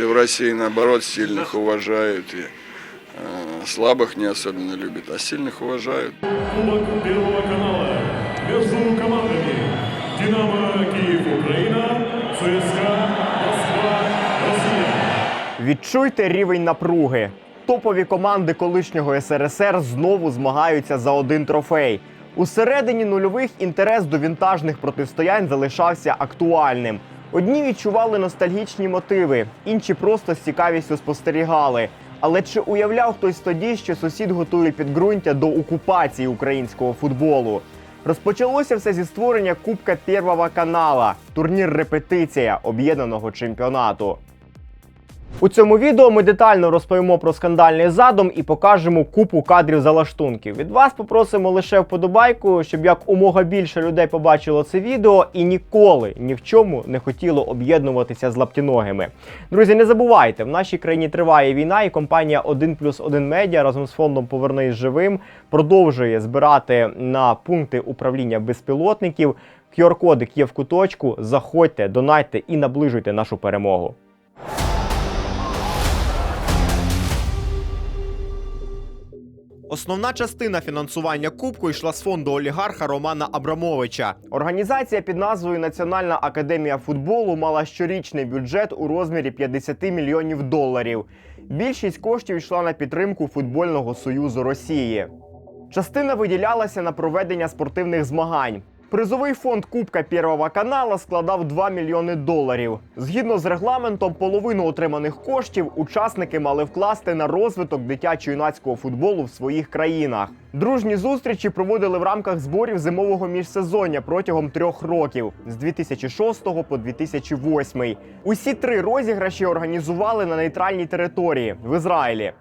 В России, наоборот, сильных уважают и э, слабых не особенно любят, а сильных уважают. Кубок Первого канала между командами «Динамо Киев Украина», ЦСКА Москва Россия. Відчуйте рівень напруги. Топові команди колишнього СРСР знову змагаються за один трофей. У середині нульових інтерес до вінтажних протистоянь залишався актуальним. Одні відчували ностальгічні мотиви, інші просто з цікавістю спостерігали. Але чи уявляв хтось тоді, що сусід готує підґрунтя до окупації українського футболу? Розпочалося все зі створення Кубка Первого канала, турнір репетиція об'єднаного чемпіонату. У цьому відео ми детально розповімо про скандальний задум і покажемо купу кадрів залаштунків. Від вас попросимо лише вподобайку, щоб як умога більше людей побачило це відео і ніколи ні в чому не хотіло об'єднуватися з лаптіногими. Друзі, не забувайте, в нашій країні триває війна, і компанія 1 плюс 1 медіа разом з фондом Повернись живим продовжує збирати на пункти управління безпілотників. QR-кодик є в куточку. Заходьте, донайте і наближуйте нашу перемогу. Основна частина фінансування кубку йшла з фонду олігарха Романа Абрамовича. Організація під назвою Національна академія футболу мала щорічний бюджет у розмірі 50 мільйонів доларів. Більшість коштів йшла на підтримку футбольного союзу Росії. Частина виділялася на проведення спортивних змагань. Призовий фонд Кубка Первого канала складав 2 мільйони доларів. Згідно з регламентом, половину отриманих коштів учасники мали вкласти на розвиток дитячо-юнацького футболу в своїх країнах. Дружні зустрічі проводили в рамках зборів зимового міжсезоння протягом трьох років з 2006 по 2008. Усі три розіграші організували на нейтральній території в Ізраїлі.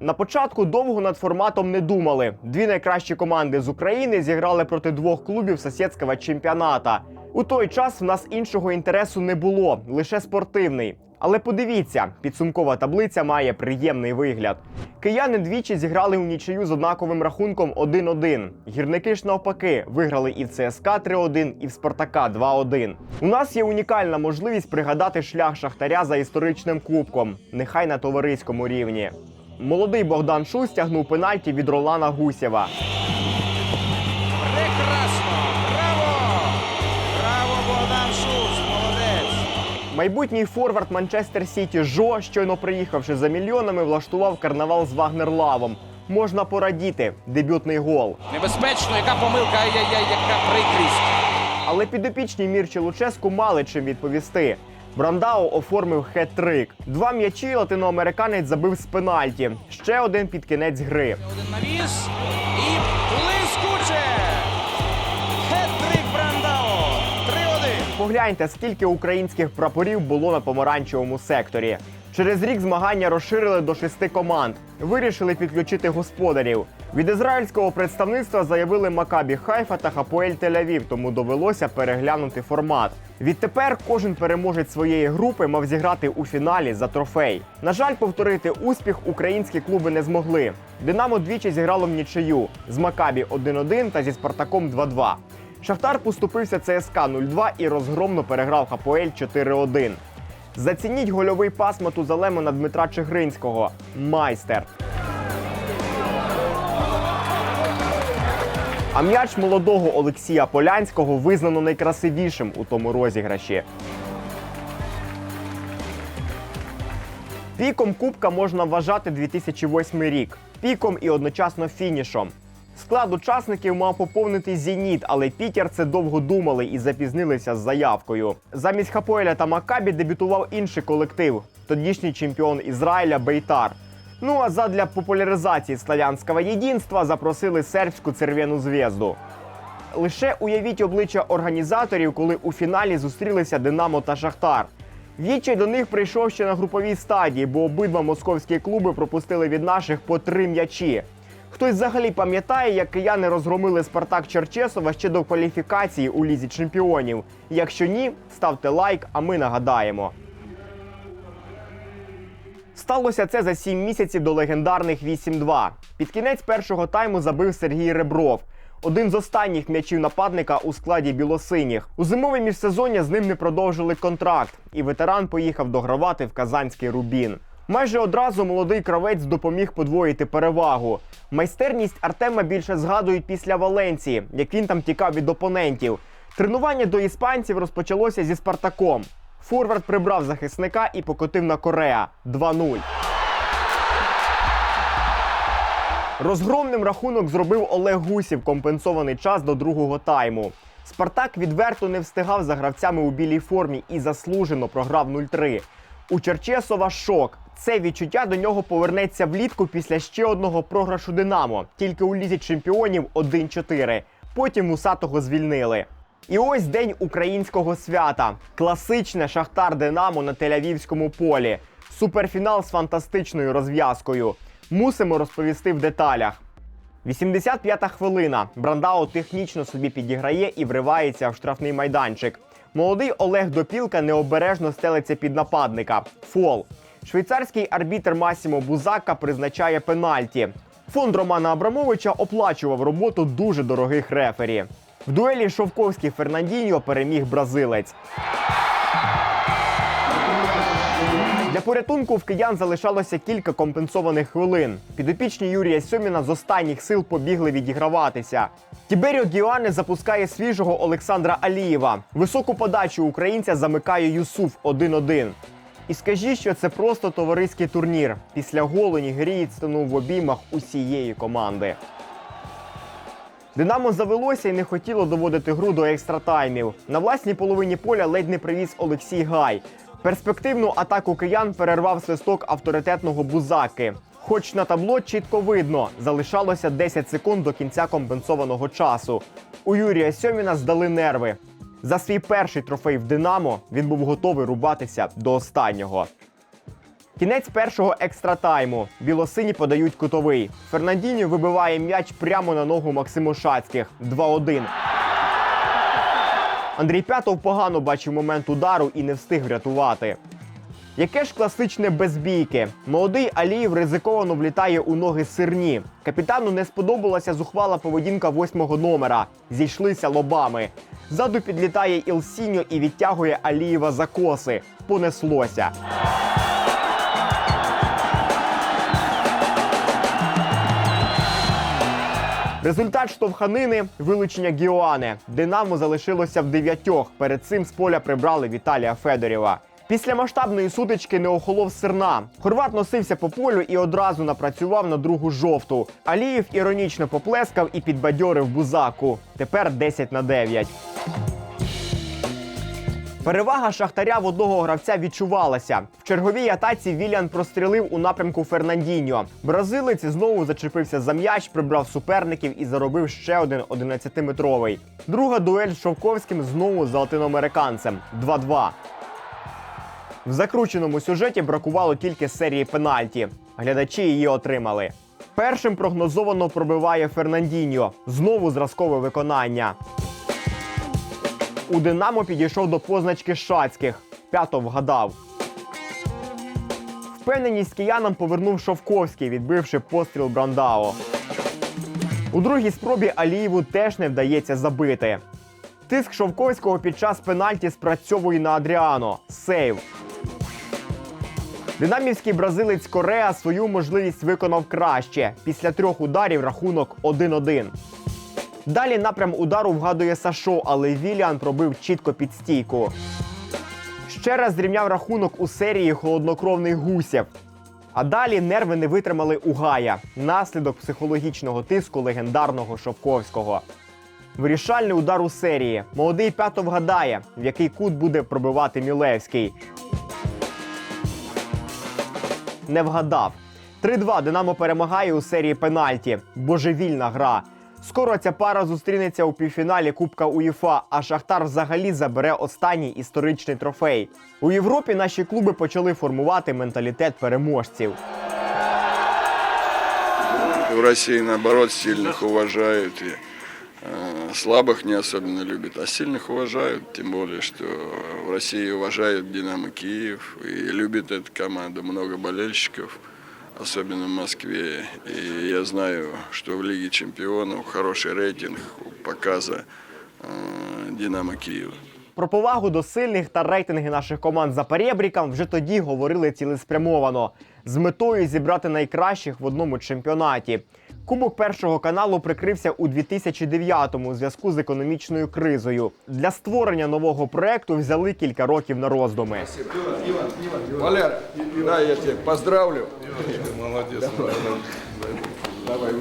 На початку довго над форматом не думали. Дві найкращі команди з України зіграли проти двох клубів сусідського чемпіоната. У той час в нас іншого інтересу не було, лише спортивний. Але подивіться, підсумкова таблиця має приємний вигляд. Кияни двічі зіграли у нічию з однаковим рахунком 1-1. Гірники ж навпаки виграли і в ЦСКА 3-1, і в Спартака 2-1. У нас є унікальна можливість пригадати шлях Шахтаря за історичним кубком, нехай на товариському рівні. Молодий Богдан Шус тягнув пенальті від Ролана Гусєва. Прекрасно! Браво! Браво, Богдан Шус! Молодець! Майбутній форвард Манчестер Сіті Жо, щойно приїхавши за мільйонами, влаштував карнавал з Вагнерлавом. Можна порадіти. Дебютний гол. Небезпечно, яка помилка, ай-яй-яй, яка прикрість. Але підопічні Мірчі Луческу мали чим відповісти. Брандао оформив хет-трик. Два м'ячі латиноамериканець забив з пенальті. Ще один під кінець гри. Один навіс і блискуче! Хет-трик Брандао! 3-1. Погляньте, скільки українських прапорів було на помаранчевому секторі. Через рік змагання розширили до шести команд. Вирішили підключити господарів. Від ізраїльського представництва заявили Макабі Хайфа та Хапоель Тель-Авів, тому довелося переглянути формат. Відтепер кожен переможець своєї групи мав зіграти у фіналі за трофей. На жаль, повторити успіх українські клуби не змогли. Динамо двічі зіграло в нічию з Макабі 1-1 та зі Спартаком 2-2. Шахтар поступився ЦСКА 0-2 і розгромно переграв Хапоель 4-1. Зацініть гольовий пас Матузалему на Дмитра Чигринського. Майстер. А м'яч молодого Олексія Полянського визнано найкрасивішим у тому розіграші. Піком Кубка можна вважати 2008 рік. Піком і одночасно фінішом. Склад учасників мав поповнити Зеніт, але пітерці довго думали і запізнилися з заявкою. Замість Хапоеля та Макабі дебютував інший колектив тодішній чемпіон Ізраїля Бейтар. Ну а задля популяризації славянського єдинства запросили сербську церв'яну зв'язду. Лише уявіть обличчя організаторів, коли у фіналі зустрілися Динамо та Шахтар. Відчай до них прийшов ще на груповій стадії, бо обидва московські клуби пропустили від наших по три м'ячі. Хтось взагалі пам'ятає, як кияни розгромили Спартак Черчесова ще до кваліфікації у лізі чемпіонів. Якщо ні, ставте лайк, а ми нагадаємо. Сталося це за 7 місяців до легендарних 8-2. Під кінець першого тайму забив Сергій Ребров. Один з останніх м'ячів нападника у складі білосиніх. У зимове міжсезоння з ним не продовжили контракт, і ветеран поїхав догравати в казанський рубін. Майже одразу молодий кравець допоміг подвоїти перевагу. Майстерність Артема більше згадують після Валенції, як він там тікав від опонентів. Тренування до іспанців розпочалося зі Спартаком. Форвард прибрав захисника і покотив на Корея 2-0. Розгромним рахунок зробив Олег Гусів компенсований час до другого тайму. Спартак відверто не встигав за гравцями у білій формі і заслужено програв 0-3. У Черчесова шок. Це відчуття до нього повернеться влітку після ще одного програшу Динамо. Тільки у лізі чемпіонів 1-4. Потім Усатого звільнили. І ось день українського свята. Класичне Шахтар Динамо на Тель-Авівському полі. Суперфінал з фантастичною розв'язкою. Мусимо розповісти в деталях. 85-та хвилина. Брандау технічно собі підіграє і вривається в штрафний майданчик. Молодий Олег Допілка необережно стелиться під нападника. Фол. Швейцарський арбітр Масімо Бузака призначає пенальті. Фонд Романа Абрамовича оплачував роботу дуже дорогих рефері. В дуелі Шовковський Фернандіньо переміг бразилець. Для порятунку в киян залишалося кілька компенсованих хвилин. Підопічні Юрія Сьоміна з останніх сил побігли відіграватися. Тіберіо Гіоане запускає свіжого Олександра Алієва. Високу подачу українця замикає Юсуф 1-1. І скажіть, що це просто товариський турнір. Після голу нігерієць станув в обіймах усієї команди. Динамо завелося і не хотіло доводити гру до екстратаймів. На власній половині поля ледь не привіз Олексій Гай. Перспективну атаку киян перервав свисток авторитетного бузаки. Хоч на табло чітко видно, залишалося 10 секунд до кінця компенсованого часу. У Юрія Сьоміна здали нерви. За свій перший трофей в Динамо він був готовий рубатися до останнього. Кінець першого екстратайму. Білосині подають кутовий. Фернандіньо вибиває м'яч прямо на ногу Максиму Шацьких. 2-1. Андрій П'ятов погано бачив момент удару і не встиг врятувати. Яке ж класичне безбійки. Молодий Алієв ризиковано влітає у ноги сирні. Капітану не сподобалася зухвала поведінка восьмого номера. Зійшлися лобами. Ззаду підлітає Ілсіньо і відтягує Алієва за коси. Понеслося. Результат штовханини вилучення Гіоане. Динамо залишилося в дев'ятьох. Перед цим з поля прибрали Віталія Федорєва. Після масштабної сутички не охолов сирна. Хорват носився по полю і одразу напрацював на другу жовту. Алієв іронічно поплескав і підбадьорив бузаку. Тепер 10 на 9. Перевага шахтаря в одного гравця відчувалася. В черговій атаці Віліан прострілив у напрямку Фернандіньо. Бразилець знову зачепився за м'яч, прибрав суперників і заробив ще один 11-метровий. Друга дуель з Шовковським знову з латиноамериканцем 2-2. В закрученому сюжеті бракувало тільки серії пенальті. Глядачі її отримали. Першим прогнозовано пробиває Фернандіньо. Знову зразкове виконання. У Динамо підійшов до позначки Шацьких. П'ято вгадав. Впевненість киянам повернув Шовковський, відбивши постріл Брандао. У другій спробі Алієву теж не вдається забити. Тиск Шовковського під час пенальті спрацьовує на Адріано. Сейв. Динамівський бразилець Корея свою можливість виконав краще. Після трьох ударів рахунок 1-1. Далі напрям удару вгадує Сашо, але Віліан пробив чітко під стійку. Ще раз зрівняв рахунок у серії холоднокровний гусєв. А далі нерви не витримали у Гая. Наслідок психологічного тиску легендарного Шовковського. Вирішальний удар у серії. Молодий п'ято вгадає, в який кут буде пробивати Мілевський. Не вгадав. 3-2 Динамо перемагає у серії пенальті. Божевільна гра. Скоро ця пара зустрінеться у півфіналі Кубка УЄФА, а Шахтар взагалі забере останній історичний трофей. У Європі наші клуби почали формувати менталітет переможців. В России, наоборот, сильных уважают и э, слабых не особенно любят, а сильных уважают. Тем более, что в России уважают Динамо Киев и любит эту команду. Много болельщиков. особенно в Москве. И я знаю, что в Лиге чемпионов хороший рейтинг показа э, «Динамо Киева». Про повагу до сильних та рейтинги наших команд за перебріком вже тоді говорили цілеспрямовано з метою зібрати найкращих в одному чемпіонаті. Кубок першого каналу прикрився у 2009-му у зв'язку з економічною кризою. Для створення нового проекту взяли кілька років на роздуми. Валер, да, я тебя поздравлю. Давай.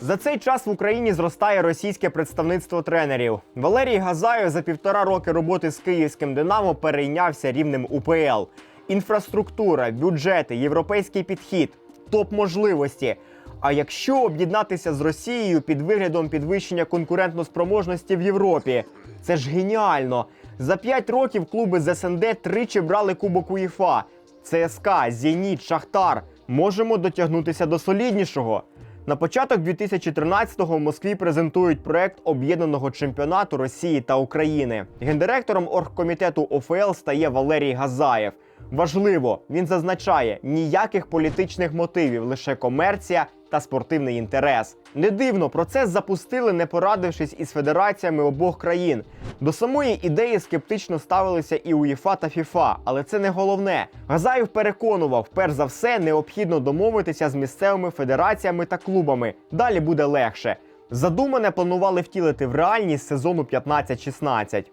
За цей час в Україні зростає російське представництво тренерів. Валерій Газаєв за півтора роки роботи з київським Динамо перейнявся рівнем УПЛ. Інфраструктура, бюджети, європейський підхід, топ можливості. А якщо об'єднатися з Росією під виглядом підвищення конкурентноспроможності в Європі, це ж геніально. За п'ять років клуби з СНД тричі брали Кубок УЄФА. ЦСКА, Зеніт, Шахтар. Можемо дотягнутися до соліднішого. На початок 2013-го в Москві презентують проект об'єднаного чемпіонату Росії та України. Гендиректором оргкомітету ОФЛ стає Валерій Газаєв. Важливо, він зазначає, ніяких політичних мотивів, лише комерція та спортивний інтерес. Не дивно, процес запустили, не порадившись із федераціями обох країн. До самої ідеї скептично ставилися і УЄФА та ФІФА, але це не головне. Газаєв переконував, перш за все, необхідно домовитися з місцевими федераціями та клубами. Далі буде легше. Задумане планували втілити в реальність сезону 15-16.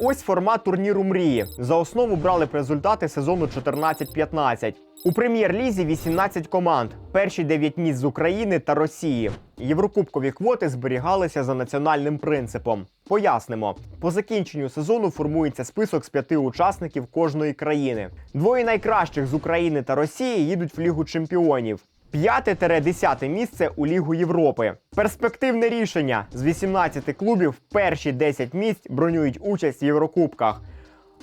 Ось формат турніру мрії. За основу брали б результати сезону 14-15. У прем'єр-лізі 18 команд, перші 9 місць з України та Росії. Єврокубкові квоти зберігалися за національним принципом. Пояснимо, по закінченню сезону формується список з п'яти учасників кожної країни. Двоє найкращих з України та Росії їдуть в Лігу чемпіонів. П'яте-десяте місце у Лігу Європи. Перспективне рішення з 18 клубів перші 10 місць бронюють участь в Єврокубках.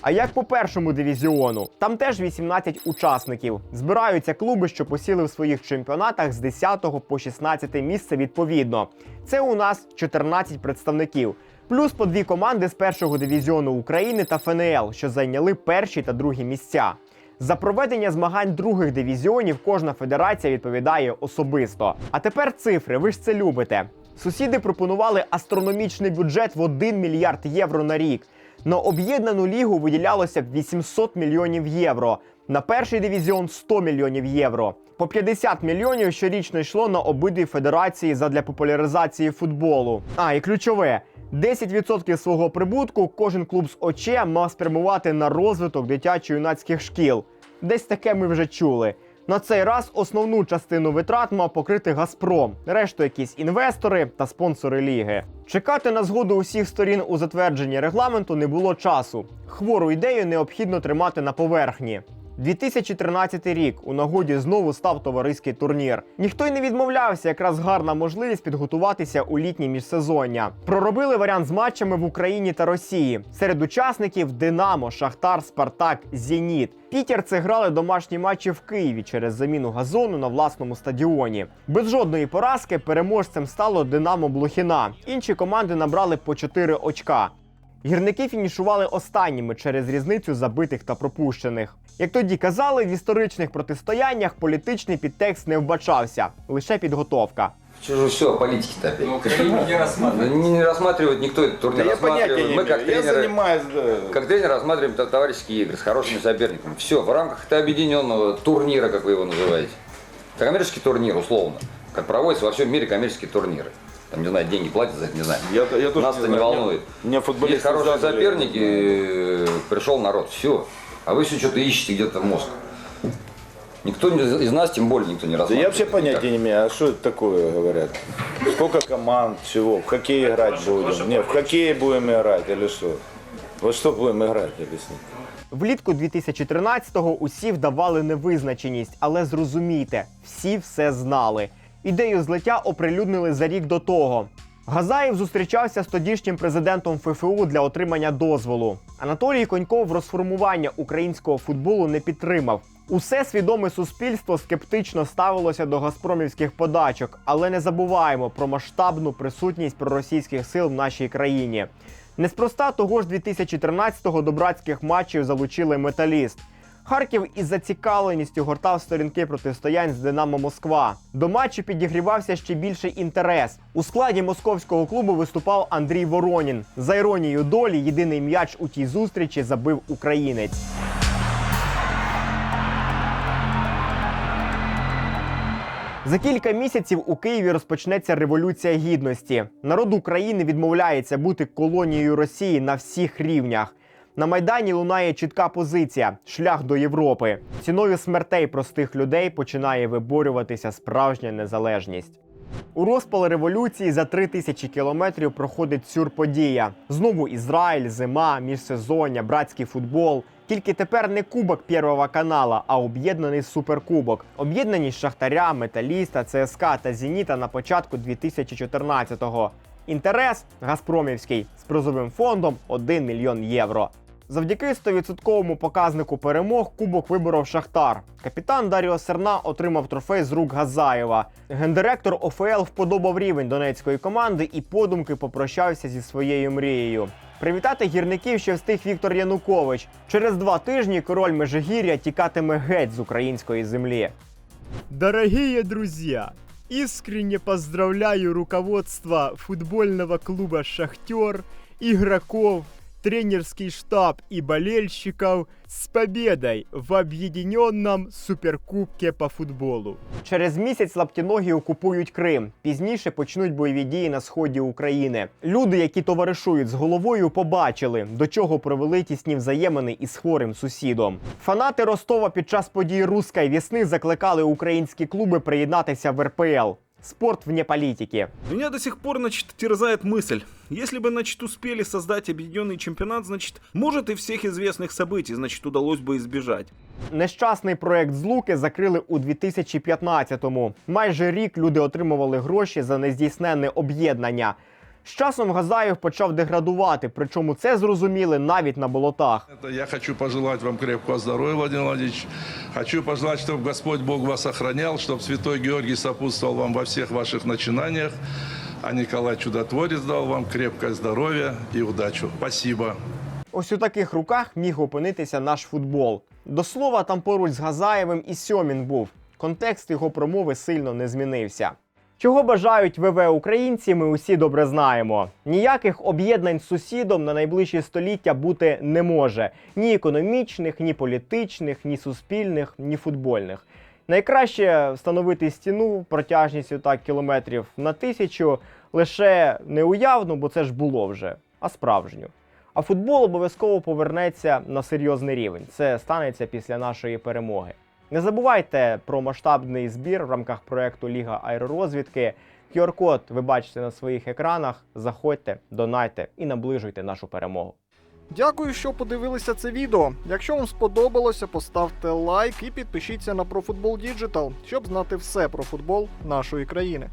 А як по першому дивізіону? Там теж 18 учасників. Збираються клуби, що посіли в своїх чемпіонатах з 10 по 16 місце відповідно. Це у нас 14 представників. Плюс по дві команди з першого дивізіону України та ФНЛ, що зайняли перші та другі місця. За проведення змагань других дивізіонів кожна федерація відповідає особисто. А тепер цифри, ви ж це любите. Сусіди пропонували астрономічний бюджет в 1 мільярд євро на рік. На об'єднану лігу виділялося б 800 мільйонів євро. На перший дивізіон 100 мільйонів євро. По 50 мільйонів щорічно йшло на обидві федерації задля популяризації футболу. А і ключове. 10% свого прибутку кожен клуб з ОЧЕ мав спрямувати на розвиток дитячо-юнацьких шкіл. Десь таке ми вже чули. На цей раз основну частину витрат мав покрити Газпром, решту якісь інвестори та спонсори ліги. Чекати на згоду усіх сторін у затвердженні регламенту не було часу. Хвору ідею необхідно тримати на поверхні. 2013 рік у нагоді знову став товариський турнір. Ніхто й не відмовлявся, якраз гарна можливість підготуватися у літнє міжсезоння. Проробили варіант з матчами в Україні та Росії. Серед учасників Динамо, Шахтар, Спартак, Зеніт. Пітерці грали домашні матчі в Києві через заміну газону на власному стадіоні. Без жодної поразки переможцем стало Динамо Блохіна. Інші команди набрали по 4 очка. Гірники фінішували останніми через різницю забитих та пропущених. Як тоді казали, в історичних протистояннях політичний підтекст не вбачався, лише підготовка. Что же все, политики-то опять? Ну, Украину не рассматривают. Не, не рассматривает никто этот турнир. Да я понятия рассматривает. не Мы как имею. Я тренеры, занимаюсь, да. как тренер рассматриваем т- товарищеские игры с хорошими соперниками. Все, в рамках это объединенного турнира, как вы его называете. Это коммерческий турнир, условно. Как проводятся во всем мире коммерческие турниры. Там, не знаю, деньги платят за это, не знаю. Я, я тоже Нас это не знаю. волнует. Мне Есть футболисты хорошие задали. соперники, э, пришел народ, все. А вы все что-то ищете где-то мозг. Никто не- из нас, тем более, никто не Да рассматривает. я вообще Никак. понятия не имею, а что это такое, говорят? Сколько команд, чего, в хоккей играть будем? Не, в хоккей будем играть или что? Вот что будем играть, объясните. Влітку 2013-го усі вдавали невизначеність, але зрозумійте, всі все знали. Ідею злиття оприлюднили за рік до того. Газаєв зустрічався з тодішнім президентом ФФУ для отримання дозволу. Анатолій Коньков розформування українського футболу не підтримав. Усе свідоме суспільство скептично ставилося до газпромівських подачок, але не забуваємо про масштабну присутність проросійських сил в нашій країні. Неспроста того ж 2013-го до братських матчів залучили металіст. Харків із зацікавленістю гортав сторінки протистоянь з Динамо Москва. До матчу підігрівався ще більший інтерес. У складі московського клубу виступав Андрій Воронін. За іронією долі, єдиний м'яч у тій зустрічі забив українець. За кілька місяців у Києві розпочнеться революція гідності. Народ України відмовляється бути колонією Росії на всіх рівнях. На майдані лунає чітка позиція шлях до Європи. Ціною смертей простих людей починає виборюватися справжня незалежність. У розпал революції за три тисячі кілометрів проходить сюрподія. Знову Ізраїль, зима, міжсезоння, братський футбол. Тільки тепер не кубок Первого канала, а об'єднаний суперкубок. Об'єднані Шахтаря, Металіста, ЦСКА та Зеніта на початку 2014-го. Інтерес Газпромівський з призовим фондом 1 мільйон євро. Завдяки 100% показнику перемог кубок виборов Шахтар. Капітан Даріо Серна отримав трофей з рук Газаєва. Гендиректор ОФЛ вподобав рівень донецької команди і подумки попрощався зі своєю мрією. Привітати гірників ще встиг Віктор Янукович. Через два тижні король Межигір'я тікатиме геть з української землі. Дорогие друзья, искренне поздравляю руководство футбольного клуба «Шахтер», игроков, тренерский штаб и болельщиков с победой в объединенном суперкубке по футболу. Через місяць лаптіногі окупують Крим. Пізніше почнуть бойові дії на сході України. Люди, які товаришують з головою, побачили, до чого провели тісні взаємини із хворим сусідом. Фанати Ростова під час подій Руської весни закликали українські клуби приєднатися в РПЛ. Спорт вне політики. Меня до сих пор, значит, терзает мысль. Если бы, значит, успели создать объединенный чемпионат, значит, может и всех известных событий, значит, удалось бы избежать. Нещасний проект Злуки закрили у 2015-му. Майже рік люди отримували гроші за нездійсненне об'єднання. З часом Газаєв почав деградувати, причому це зрозуміли навіть на болотах. Это Я хочу пожелать вам крепкого здоровья, Владимир Владимирович. Хочу пожелать, чтобы Господь Бог вас охранял, чтобы Святой Георгий сопутствовал вам во всех ваших начинаниях, а Николай Чудотворец дал вам крепкое здоровье и удачу. Спасибо. Ось у таких руках міг опинитися наш футбол. До слова, там поруч з Газаєвим і Сьомін був. Контекст його промови сильно не змінився. Чого бажають ВВ українці, ми усі добре знаємо. Ніяких об'єднань з сусідом на найближчі століття бути не може: ні економічних, ні політичних, ні суспільних, ні футбольних. Найкраще встановити стіну протяжністю так кілометрів на тисячу лише не уявну, бо це ж було вже, а справжню. А футбол обов'язково повернеться на серйозний рівень. Це станеться після нашої перемоги. Не забувайте про масштабний збір в рамках проекту Ліга аеророзвідки. QR-код ви бачите на своїх екранах. Заходьте, донайте і наближуйте нашу перемогу. Дякую, що подивилися це відео. Якщо вам сподобалося, поставте лайк і підпишіться на ProFootball Digital, щоб знати все про футбол нашої країни.